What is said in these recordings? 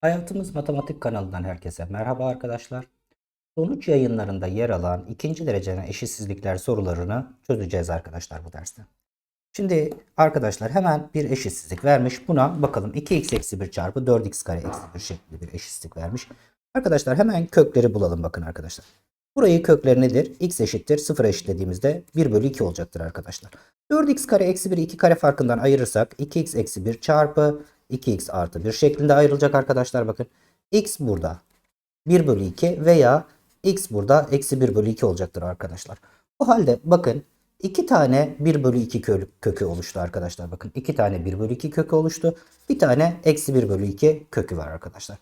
Hayatımız Matematik kanalından herkese merhaba arkadaşlar. Sonuç yayınlarında yer alan ikinci dereceden eşitsizlikler sorularını çözeceğiz arkadaşlar bu derste. Şimdi arkadaşlar hemen bir eşitsizlik vermiş. Buna bakalım 2x eksi 1 çarpı 4x kare eksi 1 şeklinde bir eşitsizlik vermiş. Arkadaşlar hemen kökleri bulalım bakın arkadaşlar. Burayı kökleri nedir? x eşittir 0 eşitlediğimizde 1 bölü 2 olacaktır arkadaşlar. 4x kare eksi 1 2 kare farkından ayırırsak 2x eksi 1 çarpı 2x artı 1 şeklinde ayrılacak arkadaşlar bakın. x burada 1 bölü 2 veya x burada eksi 1 bölü 2 olacaktır arkadaşlar. O halde bakın 2 tane 1 bölü 2 kö- kökü oluştu arkadaşlar. Bakın 2 tane 1 bölü 2 kökü oluştu. Bir tane eksi 1 bölü 2 kökü var arkadaşlar.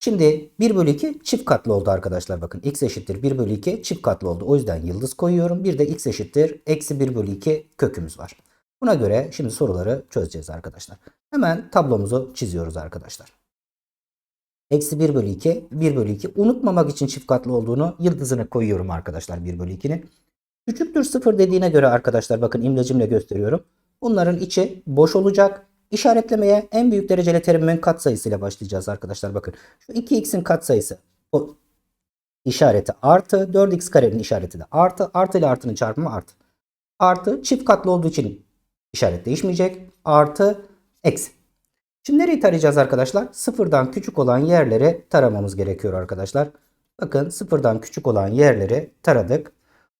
Şimdi 1 bölü 2 çift katlı oldu arkadaşlar. Bakın x eşittir 1 bölü 2 çift katlı oldu. O yüzden yıldız koyuyorum. Bir de x eşittir eksi 1 bölü 2 kökümüz var. Buna göre şimdi soruları çözeceğiz arkadaşlar. Hemen tablomuzu çiziyoruz arkadaşlar. Eksi 1 bölü 2, 1 bölü 2. Unutmamak için çift katlı olduğunu yıldızını koyuyorum arkadaşlar 1 bölü 2'nin. Küçüktür 0 dediğine göre arkadaşlar bakın imlecimle gösteriyorum. Bunların içi boş olacak. İşaretlemeye en büyük dereceli terimin katsayısıyla başlayacağız arkadaşlar. Bakın şu 2x'in katsayısı o işareti artı 4x karenin işareti de artı artı ile artının çarpımı artı. Artı çift katlı olduğu için işaret değişmeyecek. Artı eksi. Şimdi nereyi tarayacağız arkadaşlar? Sıfırdan küçük olan yerleri taramamız gerekiyor arkadaşlar. Bakın sıfırdan küçük olan yerleri taradık.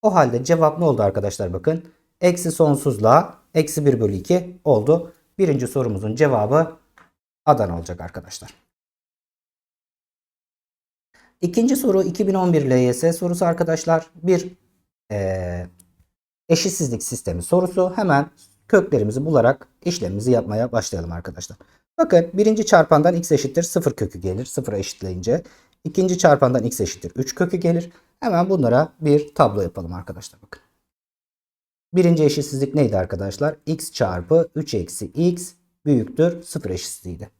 O halde cevap ne oldu arkadaşlar bakın. Eksi sonsuzla eksi 1 bölü 2 oldu. Birinci sorumuzun cevabı Adana olacak arkadaşlar. İkinci soru 2011 LYS sorusu arkadaşlar. Bir eee, eşitsizlik sistemi sorusu. Hemen köklerimizi bularak işlemimizi yapmaya başlayalım arkadaşlar. Bakın birinci çarpandan x eşittir 0 kökü gelir. 0'a eşitleyince. İkinci çarpandan x eşittir 3 kökü gelir. Hemen bunlara bir tablo yapalım arkadaşlar. Bakın. Birinci eşitsizlik neydi arkadaşlar? x çarpı 3 eksi x büyüktür 0 eşitsizliğiydi.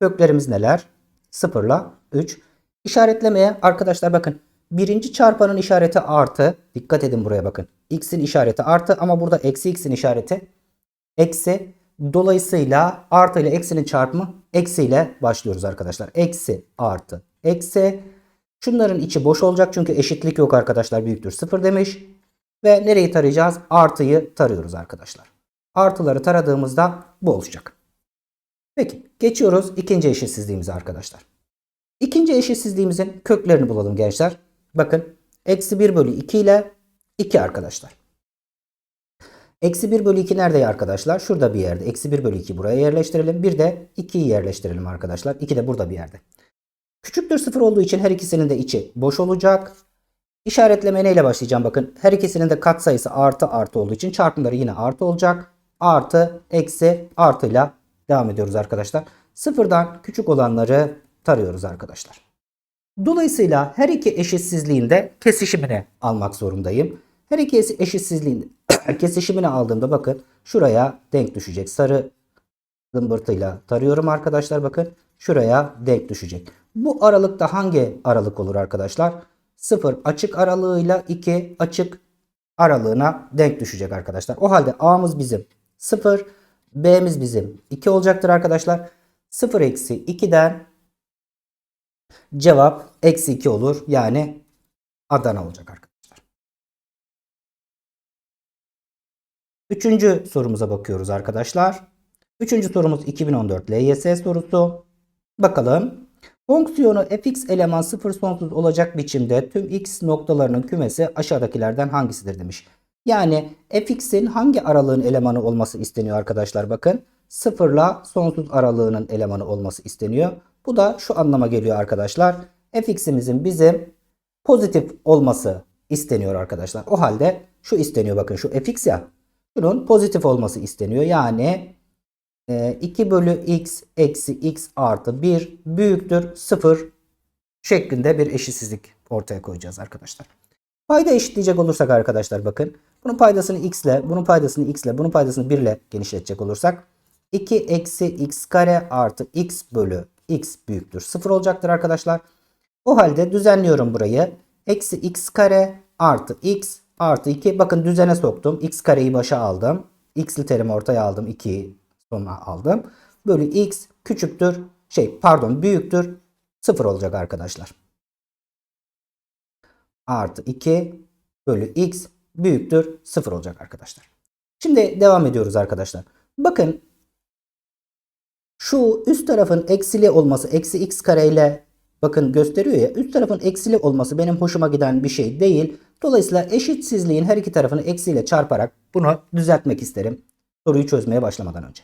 Köklerimiz neler? 0 ile 3. İşaretlemeye arkadaşlar bakın. Birinci çarpanın işareti artı. Dikkat edin buraya bakın. x'in işareti artı ama burada eksi x'in işareti eksi. Dolayısıyla artı ile eksinin çarpımı eksi ile başlıyoruz arkadaşlar. Eksi artı eksi. Şunların içi boş olacak çünkü eşitlik yok arkadaşlar. Büyüktür 0 demiş. Ve nereyi tarayacağız? Artıyı tarıyoruz arkadaşlar. Artıları taradığımızda bu olacak. Peki geçiyoruz ikinci eşitsizliğimize arkadaşlar. İkinci eşitsizliğimizin köklerini bulalım gençler. Bakın eksi 1 bölü 2 ile 2 arkadaşlar. Eksi 1 bölü 2 nerede arkadaşlar? Şurada bir yerde. Eksi 1 bölü 2 buraya yerleştirelim. Bir de 2'yi yerleştirelim arkadaşlar. 2 de burada bir yerde. Küçüktür 0 olduğu için her ikisinin de içi boş olacak. İşaretleme neyle başlayacağım bakın. Her ikisinin de katsayısı artı artı olduğu için çarpımları yine artı olacak. Artı eksi artıyla devam ediyoruz arkadaşlar. Sıfırdan küçük olanları tarıyoruz arkadaşlar. Dolayısıyla her iki eşitsizliğin de kesişimini almak zorundayım. Her iki eşi- eşitsizliğin kesişimini aldığımda bakın şuraya denk düşecek. Sarı zımbırtıyla tarıyorum arkadaşlar bakın. Şuraya denk düşecek. Bu aralıkta hangi aralık olur arkadaşlar? 0 açık aralığıyla 2 açık aralığına denk düşecek arkadaşlar. O halde A'mız bizim 0, B'miz bizim 2 olacaktır arkadaşlar. 0 eksi 2'den cevap eksi 2 olur. Yani Adana olacak arkadaşlar. Üçüncü sorumuza bakıyoruz arkadaşlar. Üçüncü sorumuz 2014 LYS sorusu. Bakalım. Fonksiyonu fx eleman sıfır sonsuz olacak biçimde tüm x noktalarının kümesi aşağıdakilerden hangisidir demiş. Yani fx'in hangi aralığın elemanı olması isteniyor arkadaşlar bakın. Sıfırla sonsuz aralığının elemanı olması isteniyor. Bu da şu anlama geliyor arkadaşlar. fx'imizin bizim pozitif olması isteniyor arkadaşlar. O halde şu isteniyor bakın şu fx ya. Bunun pozitif olması isteniyor. Yani e, 2 bölü x eksi x artı 1 büyüktür 0 şeklinde bir eşitsizlik ortaya koyacağız arkadaşlar. Payda eşitleyecek olursak arkadaşlar bakın. Bunun paydasını x ile, bunun paydasını x ile, bunun paydasını 1 ile genişletecek olursak 2 eksi x kare artı x bölü x büyüktür 0 olacaktır arkadaşlar. O halde düzenliyorum burayı. Eksi x kare artı x artı 2. Bakın düzene soktum. x kareyi başa aldım. x'li terimi ortaya aldım. 2'yi sona aldım. Bölü x küçüktür şey pardon büyüktür 0 olacak arkadaşlar. Artı 2 bölü x büyüktür 0 olacak arkadaşlar. Şimdi devam ediyoruz arkadaşlar. Bakın şu üst tarafın eksili olması eksi x kare ile bakın gösteriyor ya üst tarafın eksili olması benim hoşuma giden bir şey değil. Dolayısıyla eşitsizliğin her iki tarafını eksiyle çarparak bunu düzeltmek isterim. Soruyu çözmeye başlamadan önce.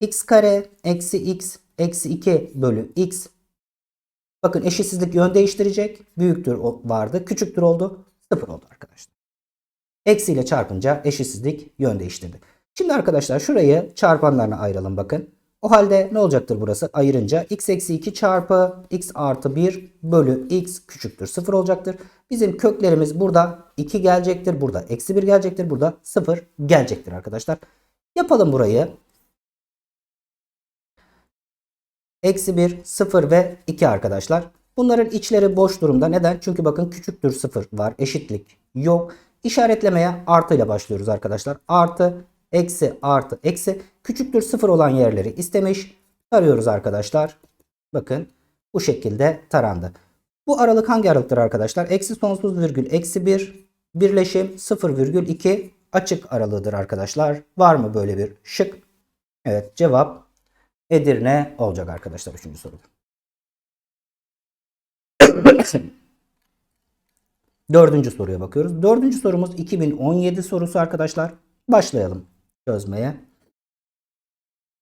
x kare eksi x eksi 2 bölü x. Bakın eşitsizlik yön değiştirecek. Büyüktür vardı. Küçüktür oldu. Sıfır oldu arkadaşlar. Eksiyle çarpınca eşitsizlik yön değiştirdi. Şimdi arkadaşlar şurayı çarpanlarına ayıralım bakın. O halde ne olacaktır burası? Ayırınca x eksi 2 çarpı x artı 1 bölü x küçüktür 0 olacaktır. Bizim köklerimiz burada 2 gelecektir. Burada eksi 1 gelecektir. Burada 0 gelecektir arkadaşlar. Yapalım burayı. Eksi 1, 0 ve 2 arkadaşlar. Bunların içleri boş durumda. Neden? Çünkü bakın küçüktür 0 var. Eşitlik yok. İşaretlemeye artı ile başlıyoruz arkadaşlar. Artı, eksi, artı, eksi. Küçüktür 0 olan yerleri istemiş. Tarıyoruz arkadaşlar. Bakın bu şekilde tarandı. Bu aralık hangi aralıktır arkadaşlar? Eksi sonsuz virgül eksi 1 birleşim 0 virgül 2 açık aralığıdır arkadaşlar. Var mı böyle bir şık? Evet cevap Edirne olacak arkadaşlar 3. soruda. Dördüncü soruya bakıyoruz. Dördüncü sorumuz 2017 sorusu arkadaşlar. Başlayalım çözmeye.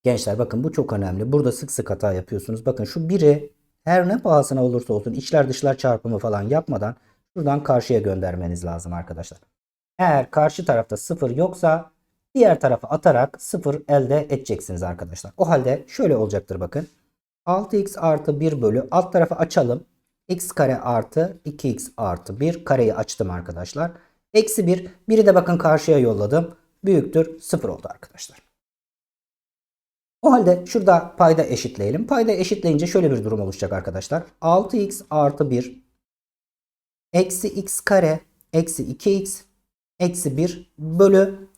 Gençler bakın bu çok önemli. Burada sık sık hata yapıyorsunuz. Bakın şu biri her ne pahasına olursa olsun içler dışlar çarpımı falan yapmadan şuradan karşıya göndermeniz lazım arkadaşlar. Eğer karşı tarafta sıfır yoksa diğer tarafa atarak sıfır elde edeceksiniz arkadaşlar. O halde şöyle olacaktır bakın. 6x artı 1 bölü alt tarafı açalım. x kare artı 2x artı 1 kareyi açtım arkadaşlar. Eksi 1. Biri de bakın karşıya yolladım. Büyüktür 0 oldu arkadaşlar. O halde şurada payda eşitleyelim. Payda eşitleyince şöyle bir durum oluşacak arkadaşlar. 6x artı 1 eksi x kare eksi 2x eksi 1 bölü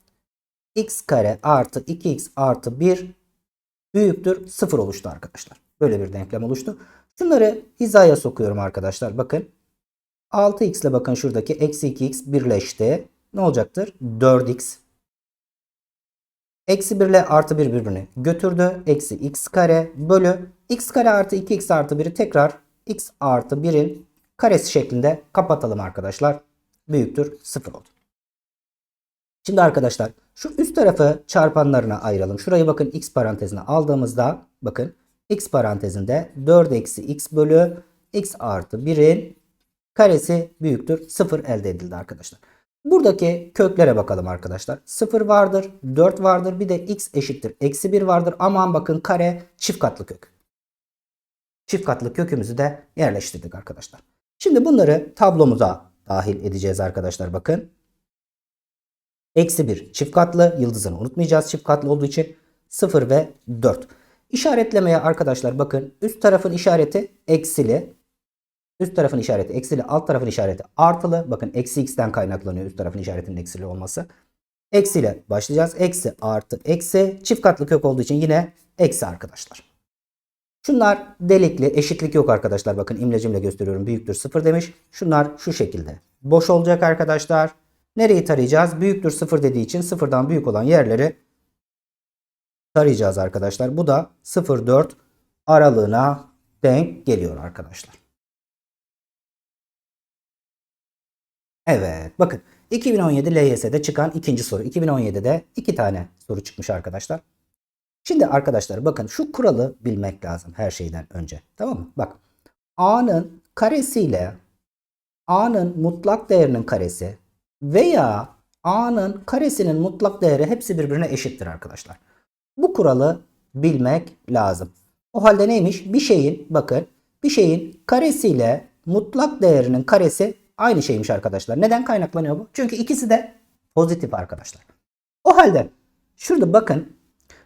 x kare artı 2x artı 1 büyüktür 0 oluştu arkadaşlar. Böyle bir denklem oluştu. Şunları hizaya sokuyorum arkadaşlar. Bakın 6x ile bakın şuradaki eksi 2x birleşti. Ne olacaktır? 4x. Eksi 1 ile artı 1 birbirini götürdü. Eksi x kare bölü x kare artı 2x artı 1'i tekrar x artı 1'in karesi şeklinde kapatalım arkadaşlar. Büyüktür 0 oldu. Şimdi arkadaşlar şu üst tarafı çarpanlarına ayıralım. Şurayı bakın x parantezine aldığımızda bakın x parantezinde 4 eksi x bölü x artı 1'in karesi büyüktür 0 elde edildi arkadaşlar. Buradaki köklere bakalım arkadaşlar. 0 vardır, 4 vardır, bir de x eşittir. Eksi 1 vardır. Aman bakın kare çift katlı kök. Çift katlı kökümüzü de yerleştirdik arkadaşlar. Şimdi bunları tablomuza dahil edeceğiz arkadaşlar bakın. Eksi 1 çift katlı yıldızını unutmayacağız çift katlı olduğu için 0 ve 4. İşaretlemeye arkadaşlar bakın üst tarafın işareti eksili. Üst tarafın işareti eksili alt tarafın işareti artılı. Bakın eksi x'ten kaynaklanıyor üst tarafın işaretinin eksili olması. Eksiyle başlayacağız. Eksi artı eksi çift katlı kök olduğu için yine eksi arkadaşlar. Şunlar delikli eşitlik yok arkadaşlar. Bakın imlecimle gösteriyorum. Büyüktür 0 demiş. Şunlar şu şekilde. Boş olacak arkadaşlar. Nereyi tarayacağız? Büyüktür 0 dediği için sıfırdan büyük olan yerleri tarayacağız arkadaşlar. Bu da 0-4 aralığına denk geliyor arkadaşlar. Evet bakın 2017 LYS'de çıkan ikinci soru. 2017'de iki tane soru çıkmış arkadaşlar. Şimdi arkadaşlar bakın şu kuralı bilmek lazım her şeyden önce. Tamam mı? Bak A'nın karesiyle A'nın mutlak değerinin karesi veya A'nın karesinin mutlak değeri hepsi birbirine eşittir arkadaşlar. Bu kuralı bilmek lazım. O halde neymiş? Bir şeyin bakın bir şeyin karesiyle mutlak değerinin karesi aynı şeymiş arkadaşlar. Neden kaynaklanıyor bu? Çünkü ikisi de pozitif arkadaşlar. O halde şurada bakın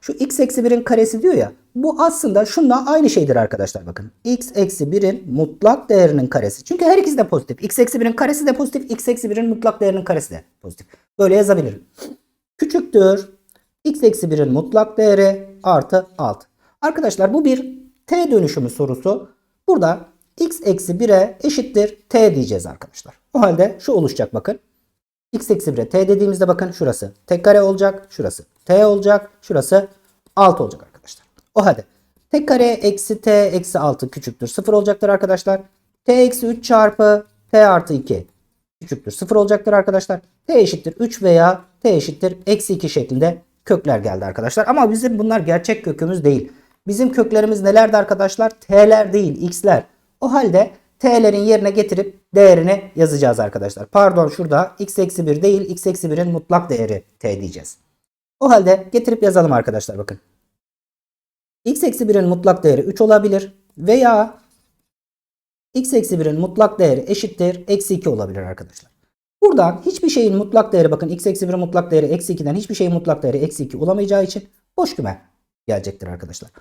şu x eksi 1'in karesi diyor ya bu aslında şunla aynı şeydir arkadaşlar bakın. x eksi 1'in mutlak değerinin karesi. Çünkü her ikisi de pozitif. x eksi 1'in karesi de pozitif. x eksi 1'in mutlak değerinin karesi de pozitif. Böyle yazabilirim. Küçüktür. x eksi 1'in mutlak değeri artı 6. Arkadaşlar bu bir t dönüşümü sorusu burada x eksi 1'e eşittir t diyeceğiz arkadaşlar. O halde şu oluşacak bakın. x eksi 1'e t dediğimizde bakın şurası t kare olacak. Şurası t olacak. Şurası 6 olacak arkadaşlar. O halde t kare eksi t eksi 6 küçüktür 0 olacaktır arkadaşlar. t eksi 3 çarpı t artı 2 küçüktür 0 olacaktır arkadaşlar. t eşittir 3 veya t eşittir eksi 2 şeklinde kökler geldi arkadaşlar. Ama bizim bunlar gerçek kökümüz değil. Bizim köklerimiz nelerdi arkadaşlar? T'ler değil x'ler. O halde t'lerin yerine getirip değerini yazacağız arkadaşlar. Pardon şurada x eksi 1 değil x eksi 1'in mutlak değeri t diyeceğiz. O halde getirip yazalım arkadaşlar bakın. x eksi 1'in mutlak değeri 3 olabilir veya x eksi 1'in mutlak değeri eşittir eksi 2 olabilir arkadaşlar. Buradan hiçbir şeyin mutlak değeri bakın x eksi 1'in mutlak değeri eksi 2'den hiçbir şeyin mutlak değeri eksi 2 olamayacağı için boş küme gelecektir arkadaşlar.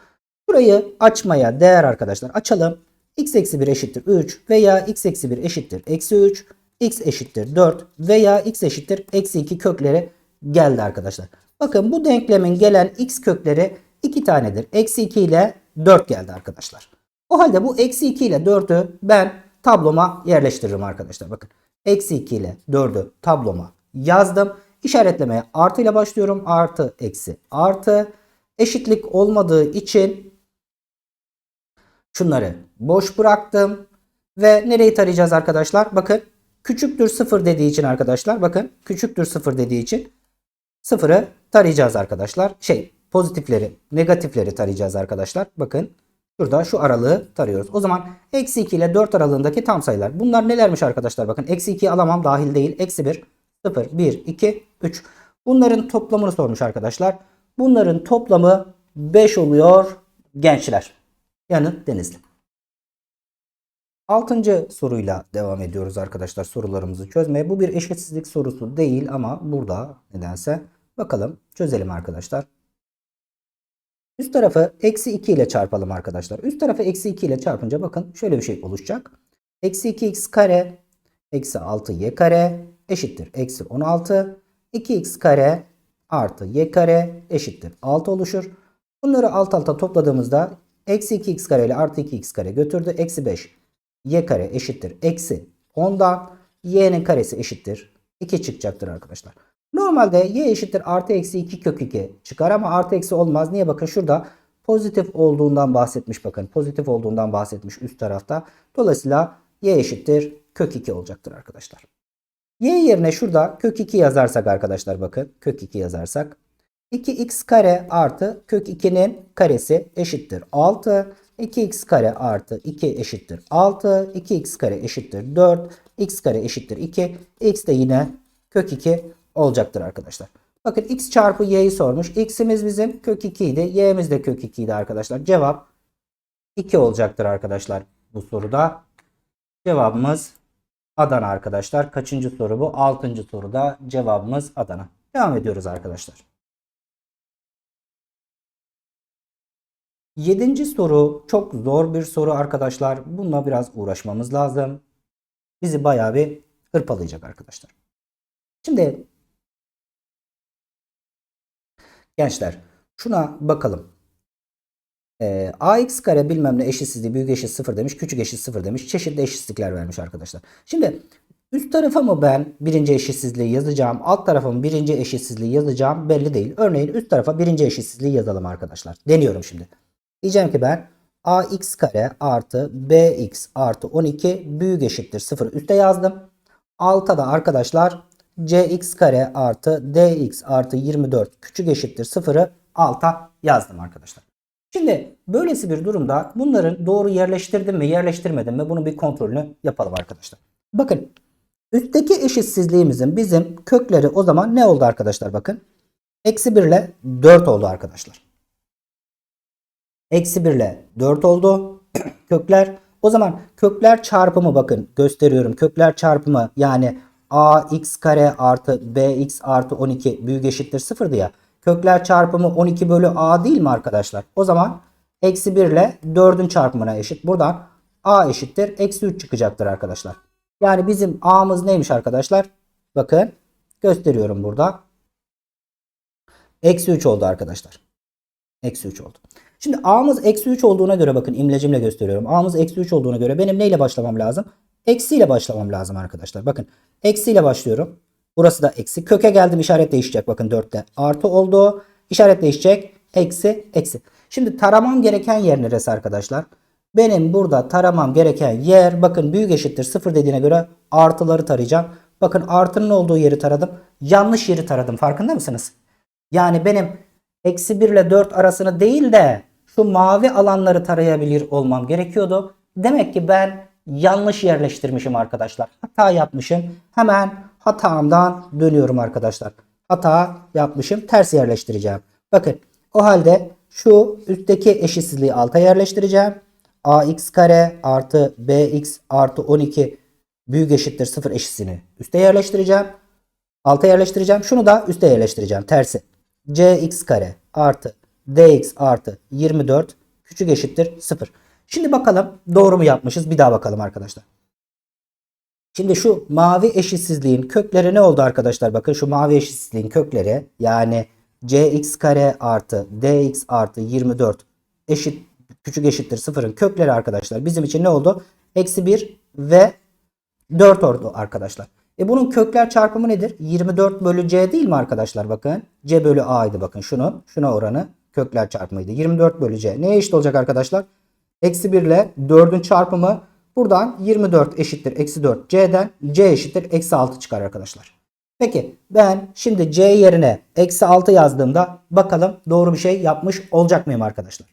Burayı açmaya değer arkadaşlar. Açalım. X eksi 1 eşittir 3 veya x eksi 1 eşittir eksi 3 x eşittir 4 veya x eşittir eksi 2 kökleri geldi arkadaşlar. Bakın bu denklemin gelen x kökleri 2 tanedir. Eksi 2 ile 4 geldi arkadaşlar. O halde bu eksi 2 ile 4'ü ben tabloma yerleştiririm arkadaşlar. Bakın eksi 2 ile 4'ü tabloma yazdım. İşaretlemeye artı ile başlıyorum. Artı eksi artı. Eşitlik olmadığı için şunları boş bıraktım. Ve nereyi tarayacağız arkadaşlar? Bakın küçüktür 0 dediği için arkadaşlar. Bakın küçüktür 0 dediği için 0'ı tarayacağız arkadaşlar. Şey pozitifleri negatifleri tarayacağız arkadaşlar. Bakın Şurada şu aralığı tarıyoruz. O zaman eksi 2 ile 4 aralığındaki tam sayılar. Bunlar nelermiş arkadaşlar? Bakın eksi 2 alamam dahil değil. Eksi 1, 0, 1, 2, 3. Bunların toplamını sormuş arkadaşlar. Bunların toplamı 5 oluyor gençler. Yanıt Denizli. Altıncı soruyla devam ediyoruz arkadaşlar sorularımızı çözmeye. Bu bir eşitsizlik sorusu değil ama burada nedense bakalım çözelim arkadaşlar. Üst tarafı eksi 2 ile çarpalım arkadaşlar. Üst tarafı eksi 2 ile çarpınca bakın şöyle bir şey oluşacak. Eksi 2x kare eksi 6y kare eşittir. Eksi 16 2x kare artı y kare eşittir. 6 oluşur. Bunları alt alta topladığımızda eksi 2x kare ile artı 2x kare götürdü. Eksi 5 y kare eşittir. Eksi 10'dan y'nin karesi eşittir. 2 çıkacaktır arkadaşlar. Normalde y eşittir artı eksi 2 kök 2 çıkar ama artı eksi olmaz. Niye? Bakın şurada pozitif olduğundan bahsetmiş bakın. Pozitif olduğundan bahsetmiş üst tarafta. Dolayısıyla y eşittir kök 2 olacaktır arkadaşlar. y yerine şurada kök 2 yazarsak arkadaşlar bakın. Kök 2 yazarsak. 2x kare artı kök 2'nin karesi eşittir 6. 2x kare artı 2 eşittir 6. 2x kare eşittir 4. x kare eşittir 2. x de yine kök 2 olacaktır arkadaşlar. Bakın x çarpı y'yi sormuş. x'imiz bizim kök 2 idi. y'miz de kök 2 idi arkadaşlar. Cevap 2 olacaktır arkadaşlar bu soruda. Cevabımız Adana arkadaşlar. Kaçıncı soru bu? Altıncı soruda cevabımız Adana. Devam ediyoruz arkadaşlar. Yedinci soru çok zor bir soru arkadaşlar. Bununla biraz uğraşmamız lazım. Bizi bayağı bir hırpalayacak arkadaşlar. Şimdi Gençler şuna bakalım. Ee, ax kare bilmem ne eşitsizliği büyük eşit 0 demiş. Küçük eşit 0 demiş. Çeşitli eşitsizlikler vermiş arkadaşlar. Şimdi üst tarafa mı ben birinci eşitsizliği yazacağım? Alt tarafa mı birinci eşitsizliği yazacağım? Belli değil. Örneğin üst tarafa birinci eşitsizliği yazalım arkadaşlar. Deniyorum şimdi. Diyeceğim ki ben ax kare artı bx artı 12 büyük eşittir 0 üste yazdım. Alta da arkadaşlar cx kare artı dx artı 24 küçük eşittir 0'ı alta yazdım arkadaşlar. Şimdi böylesi bir durumda bunların doğru yerleştirdim mi yerleştirmedim mi bunun bir kontrolünü yapalım arkadaşlar. Bakın üstteki eşitsizliğimizin bizim kökleri o zaman ne oldu arkadaşlar bakın. Eksi 1 ile 4 oldu arkadaşlar. Eksi 1 ile 4 oldu kökler. O zaman kökler çarpımı bakın gösteriyorum. Kökler çarpımı yani ax kare artı bx artı 12 büyük eşittir 0'dı ya. Kökler çarpımı 12 bölü a değil mi arkadaşlar? O zaman eksi 1 ile 4'ün çarpımına eşit. Buradan a eşittir. Eksi 3 çıkacaktır arkadaşlar. Yani bizim a'mız neymiş arkadaşlar? Bakın gösteriyorum burada. Eksi 3 oldu arkadaşlar. Eksi 3 oldu. Şimdi a'mız eksi 3 olduğuna göre bakın imlecimle gösteriyorum. a'mız eksi 3 olduğuna göre benim neyle başlamam lazım? Eksiyle başlamam lazım arkadaşlar. Bakın eksiyle başlıyorum. Burası da eksi. Köke geldim işaret değişecek. Bakın 4'te artı oldu. İşaret değişecek. Eksi eksi. Şimdi taramam gereken yer neresi arkadaşlar? Benim burada taramam gereken yer bakın büyük eşittir 0 dediğine göre artıları tarayacağım. Bakın artının olduğu yeri taradım. Yanlış yeri taradım. Farkında mısınız? Yani benim eksi 1 ile 4 arasını değil de şu mavi alanları tarayabilir olmam gerekiyordu. Demek ki ben yanlış yerleştirmişim arkadaşlar. Hata yapmışım. Hemen hatamdan dönüyorum arkadaşlar. Hata yapmışım. Ters yerleştireceğim. Bakın o halde şu üstteki eşitsizliği alta yerleştireceğim. ax kare artı bx artı 12 büyük eşittir 0 eşitsini üste yerleştireceğim. Alta yerleştireceğim. Şunu da üste yerleştireceğim. Tersi. cx kare artı dx artı 24 küçük eşittir 0. Şimdi bakalım doğru mu yapmışız? Bir daha bakalım arkadaşlar. Şimdi şu mavi eşitsizliğin kökleri ne oldu arkadaşlar? Bakın şu mavi eşitsizliğin kökleri yani cx kare artı dx artı 24 eşit küçük eşittir 0'ın kökleri arkadaşlar bizim için ne oldu? Eksi 1 ve 4 oldu arkadaşlar. E bunun kökler çarpımı nedir? 24 bölü c değil mi arkadaşlar? Bakın c bölü a'ydı bakın şunun. Şuna oranı kökler çarpımıydı. 24 bölü c. Neye eşit olacak arkadaşlar? Eksi 1 ile 4'ün çarpımı buradan 24 eşittir eksi 4 c'den c eşittir eksi 6 çıkar arkadaşlar. Peki ben şimdi c yerine eksi 6 yazdığımda bakalım doğru bir şey yapmış olacak mıyım arkadaşlar?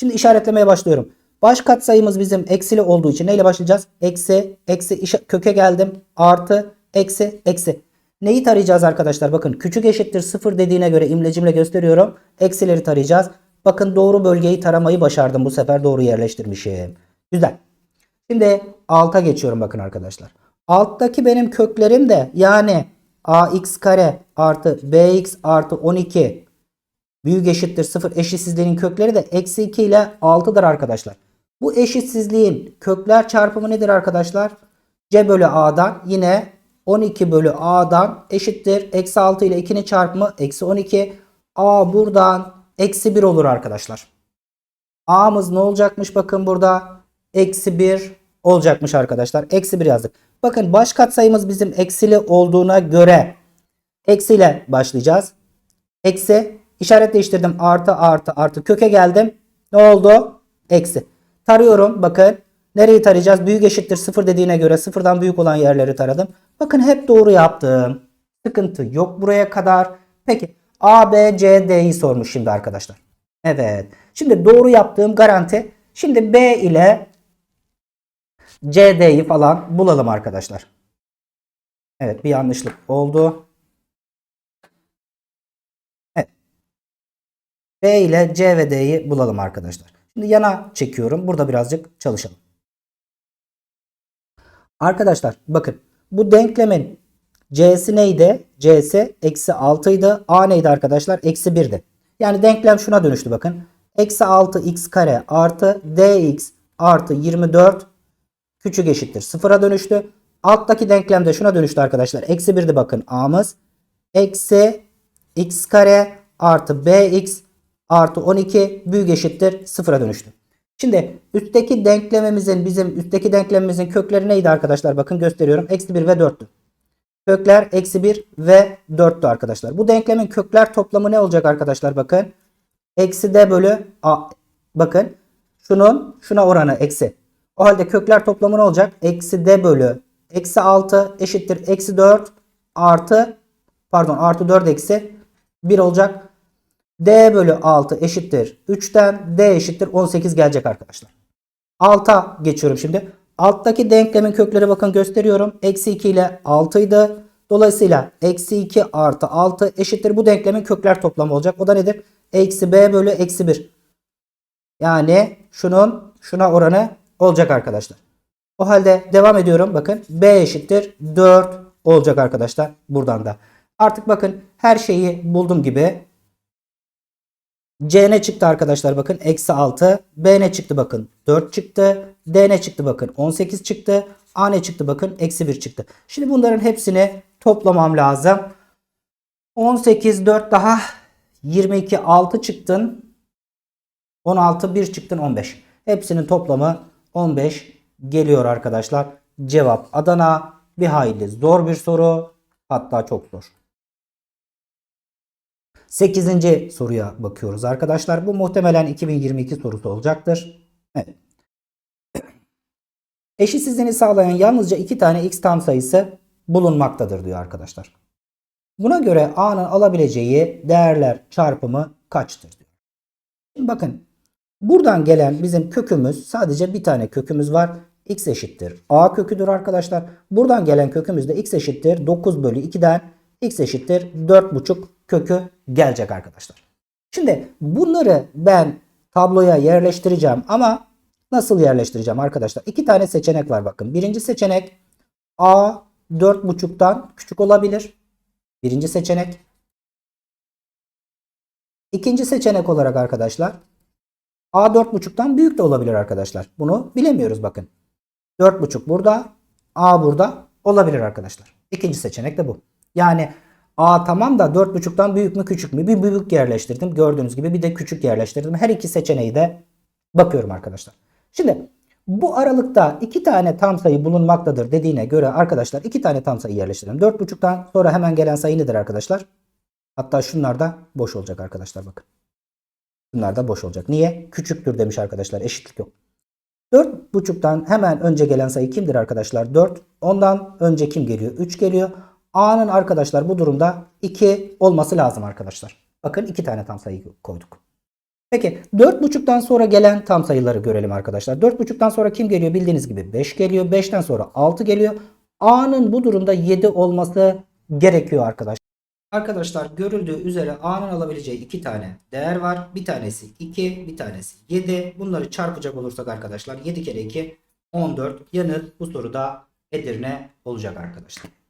Şimdi işaretlemeye başlıyorum. Baş katsayımız bizim eksili olduğu için neyle başlayacağız? Eksi, eksi, köke geldim. Artı, eksi, eksi. Neyi tarayacağız arkadaşlar? Bakın küçük eşittir 0 dediğine göre imlecimle gösteriyorum. Eksileri tarayacağız. Bakın doğru bölgeyi taramayı başardım. Bu sefer doğru yerleştirmişim. Güzel. Şimdi alta geçiyorum bakın arkadaşlar. Alttaki benim köklerim de yani ax kare artı bx artı 12 büyük eşittir 0 eşitsizliğinin kökleri de eksi 2 ile 6'dır arkadaşlar. Bu eşitsizliğin kökler çarpımı nedir arkadaşlar? c bölü a'dan yine 12 bölü a'dan eşittir. Eksi 6 ile 2'nin çarpımı eksi 12. a buradan eksi 1 olur arkadaşlar. a'mız ne olacakmış bakın burada? Eksi 1 olacakmış arkadaşlar. Eksi 1 yazdık. Bakın baş katsayımız bizim eksili olduğuna göre eksiyle başlayacağız. Eksi işaret değiştirdim. Artı artı artı köke geldim. Ne oldu? Eksi. Tarıyorum. Bakın. Nereyi tarayacağız? Büyük eşittir 0 dediğine göre sıfırdan büyük olan yerleri taradım. Bakın hep doğru yaptım. Sıkıntı yok buraya kadar. Peki A, B, C, D'yi sormuş şimdi arkadaşlar. Evet. Şimdi doğru yaptığım garanti. Şimdi B ile C, D'yi falan bulalım arkadaşlar. Evet bir yanlışlık oldu. Evet. B ile C ve D'yi bulalım arkadaşlar. Şimdi yana çekiyorum. Burada birazcık çalışalım. Arkadaşlar bakın bu denklemin C'si neydi? C'si eksi 6 idi. A neydi arkadaşlar? Eksi 1'di. Yani denklem şuna dönüştü bakın. Eksi 6 x kare artı dx artı 24 küçük eşittir. Sıfıra dönüştü. Alttaki denklem de şuna dönüştü arkadaşlar. Eksi 1'di bakın a'mız. Eksi x kare artı bx artı 12 büyük eşittir sıfıra dönüştü. Şimdi üstteki denklemimizin bizim üstteki denklemimizin kökleri neydi arkadaşlar? Bakın gösteriyorum. Eksi 1 ve 4'tü. Kökler eksi 1 ve 4'tü arkadaşlar. Bu denklemin kökler toplamı ne olacak arkadaşlar? Bakın. Eksi d bölü a. Bakın. Şunun şuna oranı eksi. O halde kökler toplamı ne olacak? Eksi d bölü eksi 6 eşittir eksi 4 artı pardon artı 4 eksi 1 olacak. D bölü 6 eşittir 3'ten D eşittir 18 gelecek arkadaşlar. Alta geçiyorum şimdi. Alttaki denklemin kökleri bakın gösteriyorum. Eksi 2 ile 6 idi. Dolayısıyla eksi 2 artı 6 eşittir bu denklemin kökler toplamı olacak. O da nedir? Eksi B bölü eksi 1. Yani şunun şuna oranı olacak arkadaşlar. O halde devam ediyorum. Bakın B eşittir 4 olacak arkadaşlar buradan da. Artık bakın her şeyi buldum gibi. C ne çıktı arkadaşlar bakın eksi 6. B ne çıktı bakın 4 çıktı. D ne çıktı bakın 18 çıktı. A ne çıktı bakın eksi 1 çıktı. Şimdi bunların hepsini toplamam lazım. 18 4 daha 22 6 çıktın. 16 1 çıktın 15. Hepsinin toplamı 15 geliyor arkadaşlar. Cevap Adana. Bir hayli zor bir soru. Hatta çok zor. 8. soruya bakıyoruz arkadaşlar. Bu muhtemelen 2022 sorusu olacaktır. Evet. Eşitsizliğini sağlayan yalnızca iki tane x tam sayısı bulunmaktadır diyor arkadaşlar. Buna göre a'nın alabileceği değerler çarpımı kaçtır diyor. Şimdi bakın buradan gelen bizim kökümüz sadece bir tane kökümüz var. x eşittir a köküdür arkadaşlar. Buradan gelen kökümüz de x eşittir 9 bölü 2'den x eşittir 4,5 kökü gelecek arkadaşlar. Şimdi bunları ben tabloya yerleştireceğim ama nasıl yerleştireceğim arkadaşlar? İki tane seçenek var bakın. Birinci seçenek a 4,5'tan küçük olabilir. Birinci seçenek. İkinci seçenek olarak arkadaşlar A 4.5'tan büyük de olabilir arkadaşlar. Bunu bilemiyoruz bakın. 4.5 burada, A burada olabilir arkadaşlar. İkinci seçenek de bu. Yani A tamam da 4.5'tan büyük mü küçük mü? Bir büyük yerleştirdim. Gördüğünüz gibi bir de küçük yerleştirdim. Her iki seçeneği de bakıyorum arkadaşlar. Şimdi bu aralıkta iki tane tam sayı bulunmaktadır dediğine göre arkadaşlar iki tane tam sayı yerleştirelim. 4.5'tan sonra hemen gelen sayı nedir arkadaşlar? Hatta şunlar da boş olacak arkadaşlar bakın. Bunlar da boş olacak. Niye? Küçüktür demiş arkadaşlar. Eşitlik yok. 4.5'tan hemen önce gelen sayı kimdir arkadaşlar? 4. Ondan önce kim geliyor? 3 geliyor. A'nın arkadaşlar bu durumda 2 olması lazım arkadaşlar. Bakın 2 tane tam sayı koyduk. Peki 4.5'tan sonra gelen tam sayıları görelim arkadaşlar. 4.5'tan sonra kim geliyor? Bildiğiniz gibi 5 geliyor. 5'ten sonra 6 geliyor. A'nın bu durumda 7 olması gerekiyor arkadaşlar. Arkadaşlar görüldüğü üzere A'nın alabileceği iki tane değer var. Bir tanesi 2, bir tanesi 7. Bunları çarpacak olursak arkadaşlar 7 kere 2 14. Yanıt bu soruda Edirne olacak arkadaşlar.